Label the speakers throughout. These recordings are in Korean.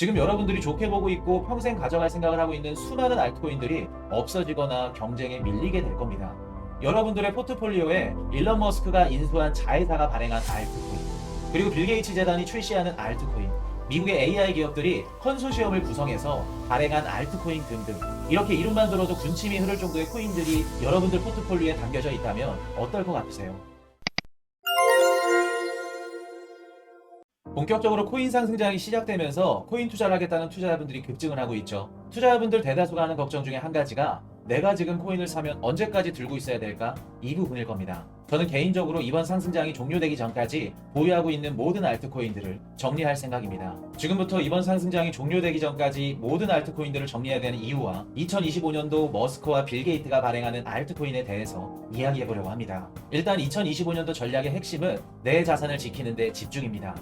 Speaker 1: 지금 여러분들이 좋게 보고 있고 평생 가져갈 생각을 하고 있는 수많은 알트코인들이 없어지거나 경쟁에 밀리게 될 겁니다. 여러분들의 포트폴리오에 일론 머스크가 인수한 자회사가 발행한 알트코인, 그리고 빌 게이츠 재단이 출시하는 알트코인, 미국의 AI 기업들이 컨소시엄을 구성해서 발행한 알트코인 등등 이렇게 이름만 들어도 군침이 흐를 정도의 코인들이 여러분들 포트폴리오에 담겨져 있다면 어떨 것 같으세요? 본격적으로 코인 상승장이 시작되면서 코인 투자를 하겠다는 투자자분들이 급증을 하고 있죠. 투자자분들 대다수가 하는 걱정 중에 한 가지가 내가 지금 코인을 사면 언제까지 들고 있어야 될까? 이 부분일 겁니다. 저는 개인적으로 이번 상승장이 종료되기 전까지 보유하고 있는 모든 알트코인들을 정리할 생각입니다. 지금부터 이번 상승장이 종료되기 전까지 모든 알트코인들을 정리해야 되는 이유와 2025년도 머스크와 빌 게이트가 발행하는 알트코인에 대해서 이야기해 보려고 합니다. 일단 2025년도 전략의 핵심은 내 자산을 지키는 데 집중입니다.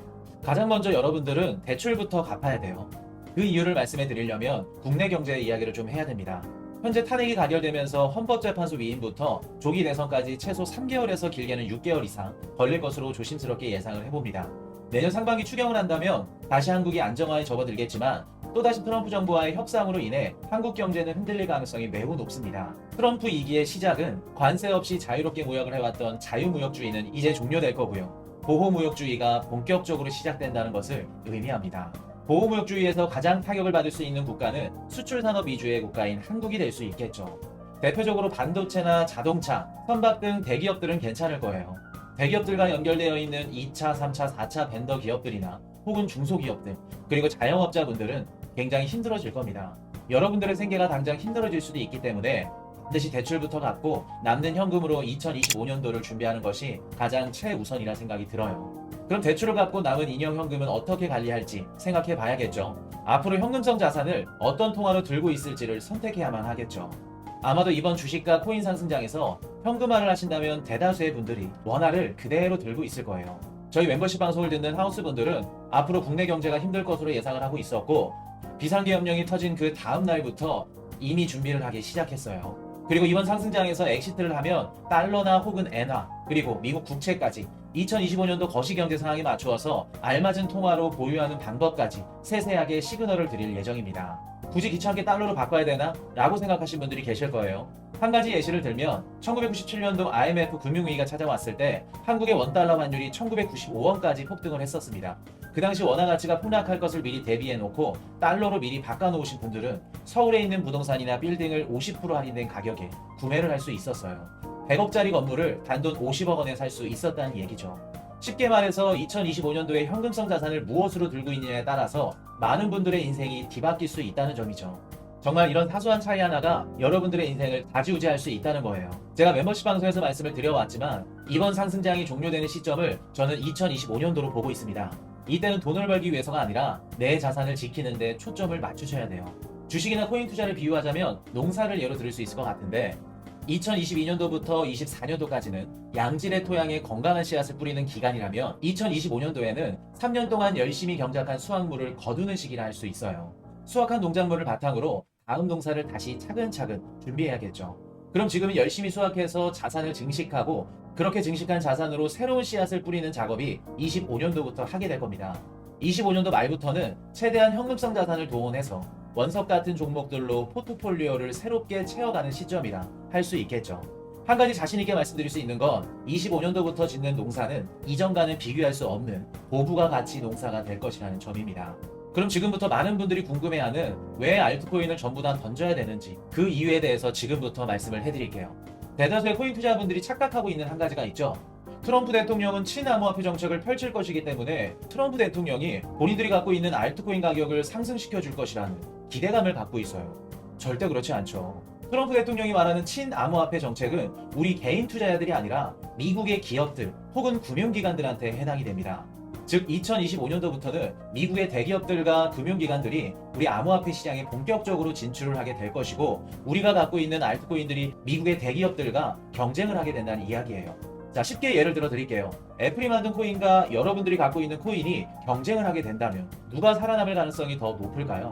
Speaker 1: 가장 먼저 여러분들은 대출부터 갚아야 돼요. 그 이유를 말씀해 드리려면 국내 경제 이야기를 좀 해야 됩니다. 현재 탄핵이 가결되면서 헌법재판소 위임부터 조기 대선까지 최소 3개월에서 길게는 6개월 이상 걸릴 것으로 조심스럽게 예상을 해봅니다. 내년 상반기 추경을 한다면 다시 한국이 안정화에 접어들겠지만 또다시 트럼프 정부와의 협상으로 인해 한국 경제는 흔들릴 가능성이 매우 높습니다. 트럼프 2기의 시작은 관세 없이 자유롭게 무역을 해왔던 자유무역주의는 이제 종료될 거고요. 보호무역주의가 본격적으로 시작된다는 것을 의미합니다. 보호무역주의에서 가장 타격을 받을 수 있는 국가는 수출 산업 위주의 국가인 한국이 될 수 있겠죠. 대표적으로 반도체나 자동차, 선박 등 대기업들은 괜찮을 거예요. 대기업들과 연결되어 있는 2차, 3차, 4차 벤더 기업들이나 혹은 중소기업들, 그리고 자영업자분들은 굉장히 힘들어질 겁니다. 여러분들의 생계가 당장 힘들어질 수도 있기 때문에 반드시 대출부터 갚고 남는 현금으로 2025년도를 준비하는 것이 가장 최우선이라 생각이 들어요. 그럼 대출을 갚고 남은 인형 현금은 어떻게 관리할지 생각해 봐야겠죠. 앞으로 현금성 자산을 어떤 통화로 들고 있을지를 선택해야만 하겠죠. 아마도 이번 주식과 코인 상승장에서 현금화를 하신다면 대다수의 분들이 원화를 그대로 들고 있을 거예요. 저희 멤버십 방송을 듣는 하우스분들은 앞으로 국내 경제가 힘들 것으로 예상을 하고 있었고 비상계엄령이 터진 그 다음 날부터 이미 준비를 하기 시작했어요. 그리고 이번 상승장에서 엑시트를 하면 달러나 혹은 엔화 그리고 미국 국채까지 2025년도 거시경제 상황에 맞추어서 알맞은 통화로 보유하는 방법까지 세세하게 시그널을 드릴 예정입니다. 굳이 귀찮게 달러로 바꿔야 되나? 라고 생각하신 분들이 계실 거예요. 한 가지 예시를 들면 1997년도 IMF 금융위기가 찾아왔을 때 한국의 원달러 환율이 1995원까지 폭등을 했었습니다. 그 당시 원화 가치가 폭락할 것을 미리 대비해 놓고 달러로 미리 바꿔 놓으신 분들은 서울에 있는 부동산이나 빌딩을 50% 할인된 가격에 구매를 할 수 있었어요. 100억짜리 건물을 단돈 50억 원에 살 수 있었다는 얘기죠. 쉽게 말해서 2025년도에 현금성 자산을 무엇으로 들고 있느냐에 따라서 많은 분들의 인생이 뒤바뀔 수 있다는 점이죠. 정말 이런 사소한 차이 하나가 여러분들의 인생을 다지우지할 수 있다는 거예요. 제가 멤버십 방송에서 말씀을 드려왔지만 이번 상승장이 종료되는 시점을 저는 2025년도로 보고 있습니다. 이때는 돈을 벌기 위해서가 아니라 내 자산을 지키는데 초점을 맞추셔야 돼요. 주식이나 코인 투자를 비유하자면 농사를 예로 들을 수 있을 것 같은데 2022년도부터 24년도까지는 양질의 토양에 건강한 씨앗을 뿌리는 기간이라면 2025년도에는 3년 동안 열심히 경작한 수확물을 거두는 시기라 할 수 있어요. 수확한 농작물을 바탕으로 다음 농사를 다시 차근차근 준비해야겠죠. 그럼 지금은 열심히 수확해서 자산을 증식하고 그렇게 증식한 자산으로 새로운 씨앗을 뿌리는 작업이 25년도부터 하게 될 겁니다. 25년도 말부터는 최대한 현금성 자산을 동원해서 원석 같은 종목들로 포트폴리오를 새롭게 채워가는 시점이라 할 수 있겠죠. 한 가지 자신 있게 말씀드릴 수 있는 건 25년도부터 짓는 농사는 이전과는 비교할 수 없는 고부가 가치 농사가 될 것이라는 점입니다. 그럼 지금부터 많은 분들이 궁금해하는 왜 알트코인을 전부 다 던져야 되는지 그 이유에 대해서 지금부터 말씀을 해드릴게요. 대다수의 코인 투자분들이 착각하고 있는 한 가지가 있죠. 트럼프 대통령은 친암호화폐 정책을 펼칠 것이기 때문에 트럼프 대통령이 본인들이 갖고 있는 알트코인 가격을 상승시켜 줄 것이라는 기대감을 갖고 있어요. 절대 그렇지 않죠. 트럼프 대통령이 말하는 친암호화폐 정책은 우리 개인 투자자들이 아니라 미국의 기업들 혹은 금융기관들한테 해당이 됩니다. 즉 2025년도부터는 미국의 대기업들과 금융기관들이 우리 암호화폐 시장에 본격적으로 진출을 하게 될 것이고 우리가 갖고 있는 알트코인들이 미국의 대기업들과 경쟁을 하게 된다는 이야기예요. 자, 쉽게 예를 들어 드릴게요. 애플이 만든 코인과 여러분들이 갖고 있는 코인이 경쟁을 하게 된다면 누가 살아남을 가능성이 더 높을까요?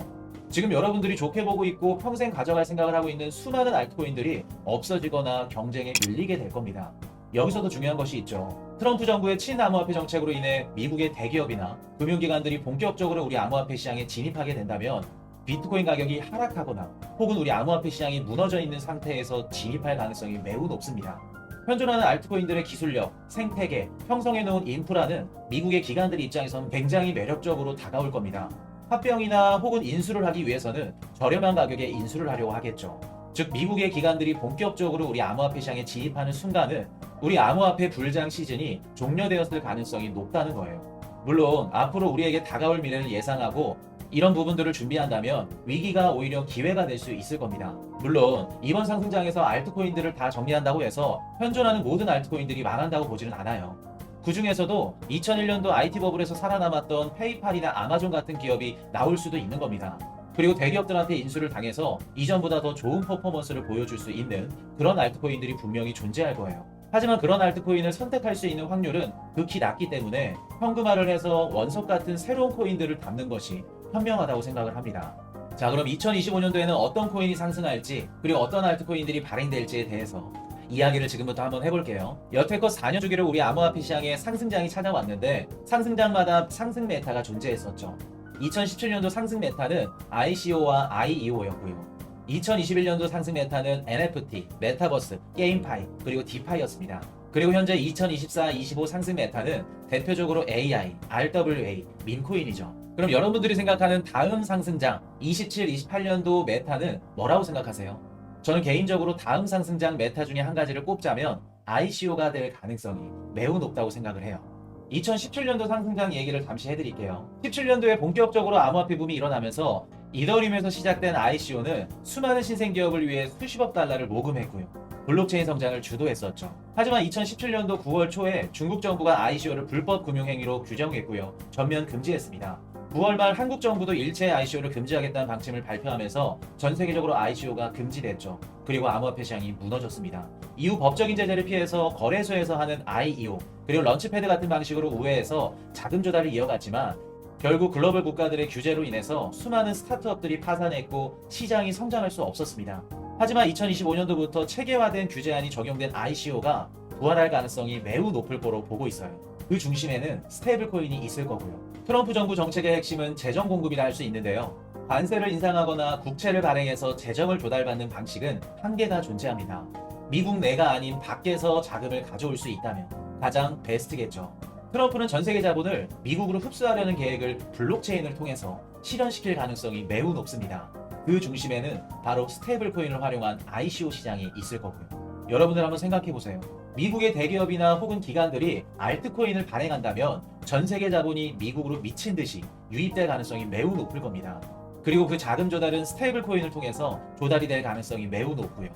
Speaker 1: 지금 여러분들이 좋게 보고 있고 평생 가져갈 생각을 하고 있는 수많은 알트코인들이 없어지거나 경쟁에 밀리게 될 겁니다. 여기서도 중요한 것이 있죠. 트럼프 정부의 친암호화폐 정책으로 인해 미국의 대기업이나 금융기관들이 본격적으로 우리 암호화폐 시장에 진입하게 된다면 비트코인 가격이 하락하거나 혹은 우리 암호화폐 시장이 무너져 있는 상태에서 진입할 가능성이 매우 높습니다. 현존하는 알트코인들의 기술력, 생태계, 형성해놓은 인프라는 미국의 기관들 입장에선 굉장히 매력적으로 다가올 겁니다. 합병이나 혹은 인수를 하기 위해서는 저렴한 가격에 인수를 하려고 하겠죠. 즉 미국의 기관들이 본격적으로 우리 암호화폐 시장에 진입하는 순간은 우리 암호화폐 불장 시즌이 종료되었을 가능성이 높다는 거예요. 물론 앞으로 우리에게 다가올 미래를 예상하고 이런 부분들을 준비한다면 위기가 오히려 기회가 될 수 있을 겁니다. 물론 이번 상승장에서 알트코인들을 다 정리한다고 해서 현존하는 모든 알트코인들이 망한다고 보지는 않아요. 그 중에서도 2001년도 IT 버블에서 살아남았던 페이팔이나 아마존 같은 기업이 나올 수도 있는 겁니다. 그리고 대기업들한테 인수를 당해서 이전보다 더 좋은 퍼포먼스를 보여줄 수 있는 그런 알트코인들이 분명히 존재할 거예요. 하지만 그런 알트코인을 선택할 수 있는 확률은 극히 낮기 때문에 현금화를 해서 원석 같은 새로운 코인들을 담는 것이 현명하다고 생각을 합니다. 자, 그럼 2025년도에는 어떤 코인이 상승할지, 그리고 어떤 알트코인들이 발행될지에 대해서 이야기를 지금부터 한번 해볼게요. 여태껏 4년 주기를 우리 암호화폐 시장에 상승장이 찾아왔는데 상승장마다 상승 메타가 존재했었죠. 2017년도 상승 메타는 ICO와 IEO였고요. 2021년도 상승 메타는 NFT, 메타버스, 게임파이, 그리고 디파이였습니다. 그리고 현재 2024-25 상승 메타는 대표적으로 AI, RWA, 민코인이죠. 그럼 여러분들이 생각하는 다음 상승장 27-28년도 메타는 뭐라고 생각하세요? 저는 개인적으로 다음 상승장 메타 중에 한 가지를 꼽자면 ICO가 될 가능성이 매우 높다고 생각을 해요. 2017년도 상승장 얘기를 잠시 해드릴게요. 17년도에 본격적으로 암호화폐 붐이 일어나면서 이더리움에서 시작된 ICO는 수많은 신생 기업을 위해 수십억 달러를 모금했고요. 블록체인 성장을 주도했었죠. 하지만 2017년도 9월 초에 중국 정부가 ICO를 불법 금융 행위로 규정했고요. 전면 금지했습니다. 9월 말 한국 정부도 일체 ICO를 금지하겠다는 방침을 발표하면서 전 세계적으로 ICO가 금지됐죠. 그리고 암호화폐 시장이 무너졌습니다. 이후 법적인 제재를 피해서 거래소에서 하는 IEO 그리고 런치패드 같은 방식으로 우회해서 자금 조달을 이어갔지만 결국 글로벌 국가들의 규제로 인해서 수많은 스타트업들이 파산했고 시장이 성장할 수 없었습니다. 하지만 2025년도부터 체계화된 규제안이 적용된 ICO가 부활할 가능성이 매우 높을 거로 보고 있어요. 그 중심에는 스테이블 코인이 있을 거고요. 트럼프 정부 정책의 핵심은 재정 공급이라 할 수 있는데요. 관세를 인상하거나 국채를 발행해서 재정을 조달받는 방식은 한계가 존재합니다. 미국 내가 아닌 밖에서 자금을 가져올 수 있다면 가장 베스트겠죠. 트럼프는 전 세계 자본을 미국으로 흡수하려는 계획을 블록체인을 통해서 실현시킬 가능성이 매우 높습니다. 그 중심에는 바로 스테이블 코인을 활용한 ICO 시장이 있을 거고요. 여러분들 한번 생각해 보세요. 미국의 대기업이나 혹은 기관들이 알트코인을 발행한다면 전 세계 자본이 미국으로 미친 듯이 유입될 가능성이 매우 높을 겁니다. 그리고 그 자금 조달은 스테이블 코인을 통해서 조달이 될 가능성이 매우 높고요.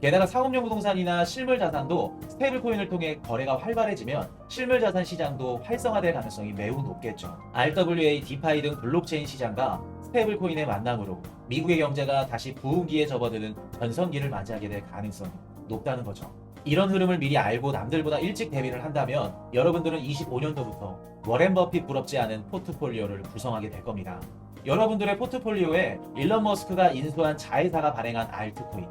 Speaker 1: 게다가 상업용 부동산이나 실물 자산도 스테이블 코인을 통해 거래가 활발해지면 실물 자산 시장도 활성화될 가능성이 매우 높겠죠. RWA, 디파이 등 블록체인 시장과 스테이블 코인의 만남으로 미국의 경제가 다시 부흥기에 접어드는 전성기를 맞이하게 될 가능성이 높다는 거죠. 이런 흐름을 미리 알고 남들보다 일찍 대비를 한다면 여러분들은 25년도부터 워렌 버핏 부럽지 않은 포트폴리오를 구성하게 될 겁니다. 여러분들의 포트폴리오에 일론 머스크가 인수한 자회사가 발행한 알트코인,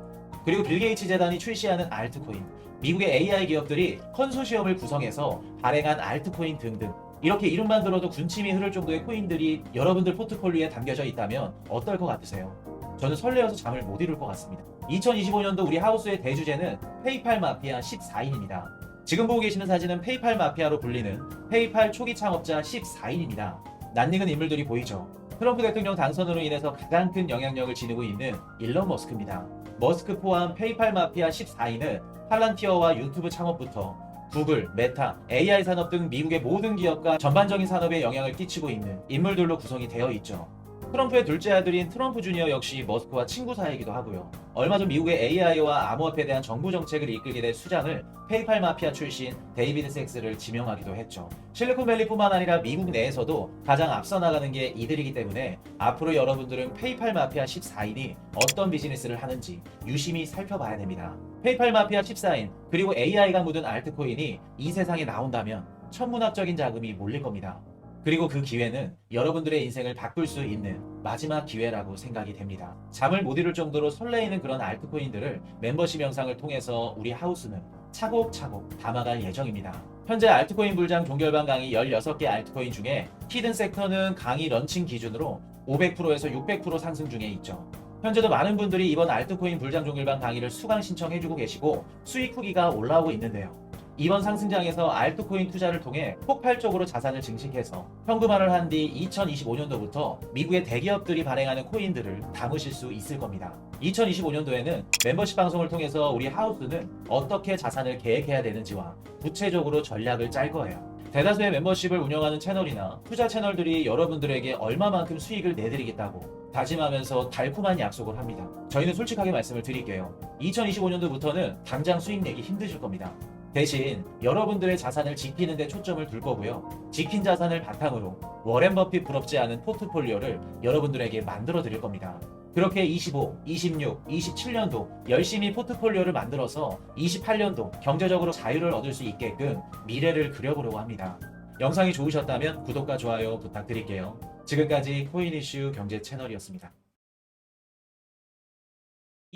Speaker 1: 그리고 빌 게이츠 재단이 출시하는 알트코인, 미국의 AI 기업들이 컨소시엄을 구성해서 발행한 알트코인 등등 이렇게 이름만 들어도 군침이 흐를 정도의 코인들이 여러분들 포트폴리오에 담겨져 있다면 어떨 것 같으세요? 저는 설레어서 잠을 못 이룰 것 같습니다. 2025년도 우리 하우스의 대주제는 페이팔 마피아 14인입니다. 지금 보고 계시는 사진은 페이팔 마피아로 불리는 페이팔 초기 창업자 14인입니다. 낯익은 인물들이 보이죠? 트럼프 대통령 당선으로 인해서 가장 큰 영향력을 지니고 있는 일론 머스크입니다. 머스크 포함 페이팔 마피아 14인은 팔란티어와 유튜브 창업부터 구글, 메타, AI 산업 등 미국의 모든 기업과 전반적인 산업에 영향을 끼치고 있는 인물들로 구성이 되어 있죠. 트럼프의 둘째 아들인 트럼프 주니어 역시 머스크와 친구 사이이기도 하고요. 얼마 전 미국의 AI와 암호화폐에 대한 정부 정책을 이끌게 된 수장을 페이팔 마피아 출신 데이비드 섹스를 지명하기도 했죠. 실리콘밸리뿐만 아니라 미국 내에서도 가장 앞서 나가는 게 이들이기 때문에 앞으로 여러분들은 페이팔 마피아 14인이 어떤 비즈니스를 하는지 유심히 살펴봐야 됩니다. 페이팔 마피아 14인 그리고 AI가 묻은 알트코인이 이 세상에 나온다면 천문학적인 자금이 몰릴 겁니다. 그리고 그 기회는 여러분들의 인생을 바꿀 수 있는 마지막 기회라고 생각이 됩니다. 잠을 못 이룰 정도로 설레이는 그런 알트코인들을 멤버십 영상을 통해서 우리 하우스는 차곡차곡 담아갈 예정입니다. 현재 알트코인 불장 종결반 강의 16개 알트코인 중에 히든 섹터는 강의 런칭 기준으로 500%에서 600% 상승 중에 있죠. 현재도 많은 분들이 이번 알트코인 불장 종결반 강의를 수강 신청해주고 계시고 수익 후기가 올라오고 있는데요. 이번 상승장에서 알트코인 투자를 통해 폭발적으로 자산을 증식해서 현금화를 한 뒤 2025년도부터 미국의 대기업들이 발행하는 코인들을 담으실 수 있을 겁니다. 2025년도에는 멤버십 방송을 통해서 우리 하우스는 어떻게 자산을 계획해야 되는지와 구체적으로 전략을 짤 거예요. 대다수의 멤버십을 운영하는 채널이나 투자 채널들이 여러분들에게 얼마만큼 수익을 내드리겠다고 다짐하면서 달콤한 약속을 합니다. 저희는 솔직하게 말씀을 드릴게요. 2025년도부터는 당장 수익 내기 힘드실 겁니다. 대신 여러분들의 자산을 지키는 데 초점을 둘 거고요. 지킨 자산을 바탕으로 워렌 버핏 부럽지 않은 포트폴리오를 여러분들에게 만들어 드릴 겁니다. 그렇게 25, 26, 27년도 열심히 포트폴리오를 만들어서 28년도 경제적으로 자유를 얻을 수 있게끔 미래를 그려보려고 합니다. 영상이 좋으셨다면 구독과 좋아요 부탁드릴게요. 지금까지 코인 이슈 경제 채널이었습니다.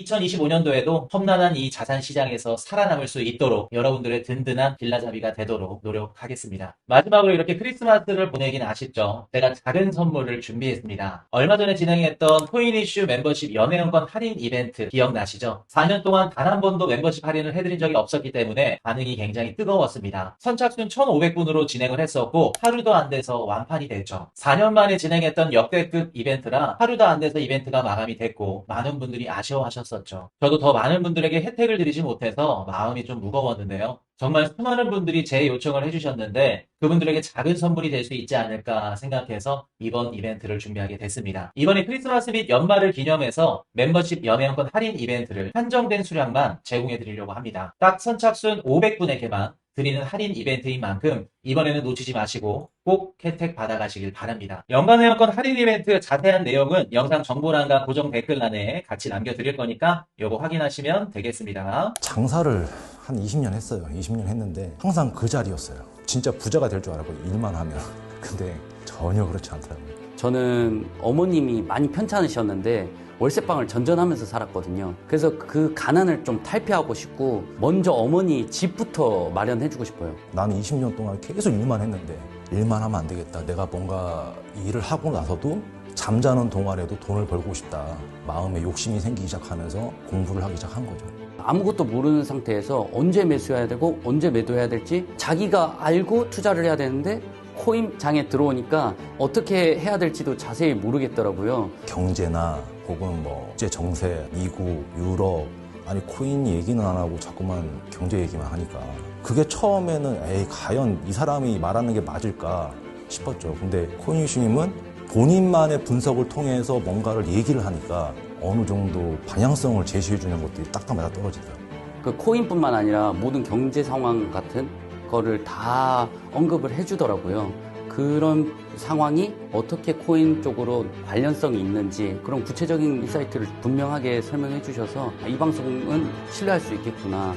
Speaker 1: 2025년도에도 험난한 이 자산 시장에서 살아남을 수 있도록 여러분들의 든든한 빌라잡이가 되도록 노력하겠습니다. 마지막으로 이렇게 크리스마스를 보내긴 아쉽죠. 제가 작은 선물을 준비했습니다. 얼마 전에 진행했던 코인 이슈 멤버십 연회원권 할인 이벤트 기억나시죠? 4년 동안 단 한 번도 멤버십 할인을 해드린 적이 없었기 때문에 반응이 굉장히 뜨거웠습니다. 선착순 1,500분으로 진행을 했었고 하루도 안 돼서 완판이 됐죠. 4년 만에 진행했던 역대급 이벤트라 하루도 안 돼서 이벤트가 마감이 됐고 많은 분들이 아쉬워하셨 었죠. 저도 더 많은 분들에게 혜택을 드리지 못해서 마음이 좀 무거웠는데요. 정말 수많은 분들이 제 요청을 해주셨는데 그분들에게 작은 선물이 될 수 있지 않을까 생각해서 이번 이벤트를 준비하게 됐습니다. 이번에 크리스마스 및 연말을 기념해서 membership 연회원권 할인 이벤트를 한정된 수량만 제공해 드리려고 합니다. 딱 선착순 500분에게만 드리는 할인 이벤트인 만큼 이번에는 놓치지 마시고 꼭 혜택 받아가시길 바랍니다. 연간 회원권 할인 이벤트 자세한 내용은 영상 정보란과 고정 댓글란에 같이 남겨드릴 거니까 이거 확인하시면 되겠습니다.
Speaker 2: 장사를 한 20년 했어요. 20년 했는데 항상 그 자리였어요. 진짜 부자가 될 줄 알았고 일만 하면. 근데 전혀 그렇지 않더라고요.
Speaker 3: 저는 어머님이 많이 편찮으셨는데 월세방을 전전하면서 살았거든요. 그래서 그 가난을 좀 탈피하고 싶고 먼저 어머니 집부터 마련해주고 싶어요.
Speaker 2: 나는 20년 동안 계속 일만 했는데 일만 하면 안 되겠다. 내가 뭔가 일을 하고 나서도 잠자는 동안에도 돈을 벌고 싶다. 마음에 욕심이 생기기 시작하면서 공부를 하기 시작한 거죠.
Speaker 3: 아무것도 모르는 상태에서 언제 매수해야 되고 언제 매도해야 될지 자기가 알고 투자를 해야 되는데 코인장에 들어오니까 어떻게 해야 될지도 자세히 모르겠더라고요.
Speaker 2: 경제나 혹은 뭐 국제 정세, 미국, 유럽 아니 코인 얘기는 안 하고 자꾸만 경제 얘기만 하니까 그게 처음에는 에이 과연 이 사람이 말하는 게 맞을까 싶었죠. 근데 코인 유신님은 본인만의 분석을 통해서 뭔가를 얘기를 하니까 어느 정도 방향성을 제시해 주는 것들이 딱딱 맞아 떨어지더라고요.
Speaker 3: 그 코인뿐만 아니라 모든 경제 상황 같은 거를 다 언급을 해주더라고요. 그런 상황이 어떻게 코인 쪽으로 관련성이 있는지 그런 구체적인 인사이트를 분명하게 설명해 주셔서 이 방송은 신뢰할 수 있겠구나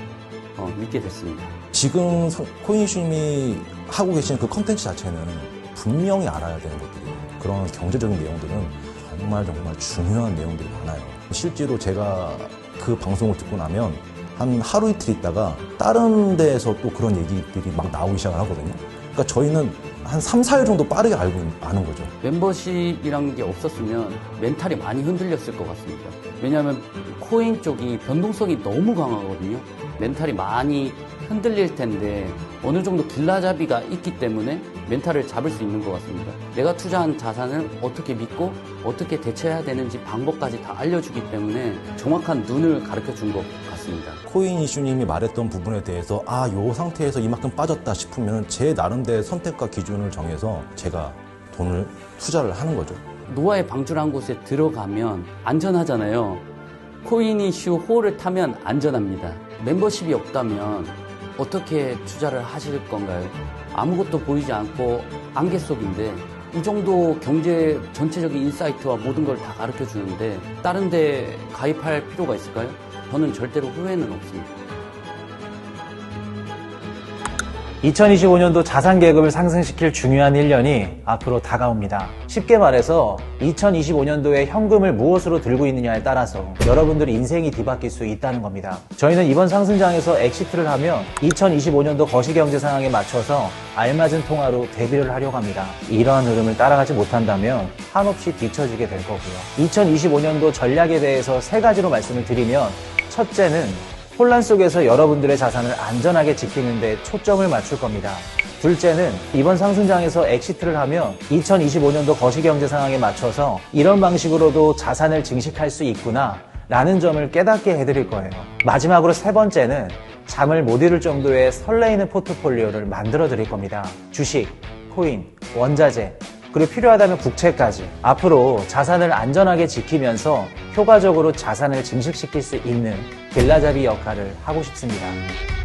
Speaker 3: 어, 믿게 됐습니다.
Speaker 2: 지금 상- 코인 유신님이 하고 계신 그 컨텐츠 자체는 분명히 알아야 되는 것들이에요. 그런 경제적인 내용들은 정말 정말 중요한 내용들이 많아요. 실제로 제가 그 방송을 듣고 나면 한 하루 이틀 있다가 다른 데에서 또 그런 얘기들이 막 나오기 시작을 하거든요. 그러니까 저희는 한 3, 4일 정도 빠르게 알고 있- 아는 거죠.
Speaker 3: 멤버십이란 게 없었으면 멘탈이 많이 흔들렸을 것 같습니다. 왜냐하면 코인 쪽이 변동성이 너무 강하거든요. 멘탈이 많이 흔들릴 텐데 어느 정도 길라잡이가 있기 때문에 멘탈을 잡을 수 있는 것 같습니다. 내가 투자한 자산을 어떻게 믿고 어떻게 대처해야 되는지 방법까지 다 알려주기 때문에 정확한 눈을 가르쳐 준 것 같습니다.
Speaker 2: 코인 이슈님이 말했던 부분에 대해서 아, 요 상태에서 이만큼 빠졌다 싶으면 제 나름대로 선택과 기준을 정해서 제가 돈을 투자를 하는 거죠.
Speaker 3: 노아의 방주라는 곳에 들어가면 안전하잖아요. 코인 이슈 호를 타면 안전합니다. 멤버십이 없다면 어떻게 투자를 하실 건가요? 아무것도 보이지 않고 안개 속인데 이 정도 경제 전체적인 인사이트와 모든 걸 다 가르쳐 주는데 다른 데 가입할 필요가 있을까요? 저는 절대로 후회는 없습니다.
Speaker 1: 2025년도 자산 계급을 상승시킬 중요한 1년이 앞으로 다가옵니다. 쉽게 말해서 2025년도에 현금을 무엇으로 들고 있느냐에 따라서 여러분들의 인생이 뒤바뀔 수 있다는 겁니다. 저희는 이번 상승장에서 엑시트를 하며 2025년도 거시경제 상황에 맞춰서 알맞은 통화로 대비를 하려고 합니다. 이러한 흐름을 따라가지 못한다면 한없이 뒤처지게 될 거고요. 2025년도 전략에 대해서 세 가지로 말씀을 드리면 첫째는 혼란 속에서 여러분들의 자산을 안전하게 지키는 데 초점을 맞출 겁니다. 둘째는 이번 상승장에서 엑시트를 하며 2025년도 거시경제 상황에 맞춰서 이런 방식으로도 자산을 증식할 수 있구나 라는 점을 깨닫게 해드릴 거예요. 마지막으로 세 번째는 잠을 못 이룰 정도의 설레이는 포트폴리오를 만들어 드릴 겁니다. 주식, 코인, 원자재, 그리고 필요하다면 국채까지 앞으로 자산을 안전하게 지키면서 효과적으로 자산을 증식시킬 수 있는 길라잡이 역할을 하고 싶습니다.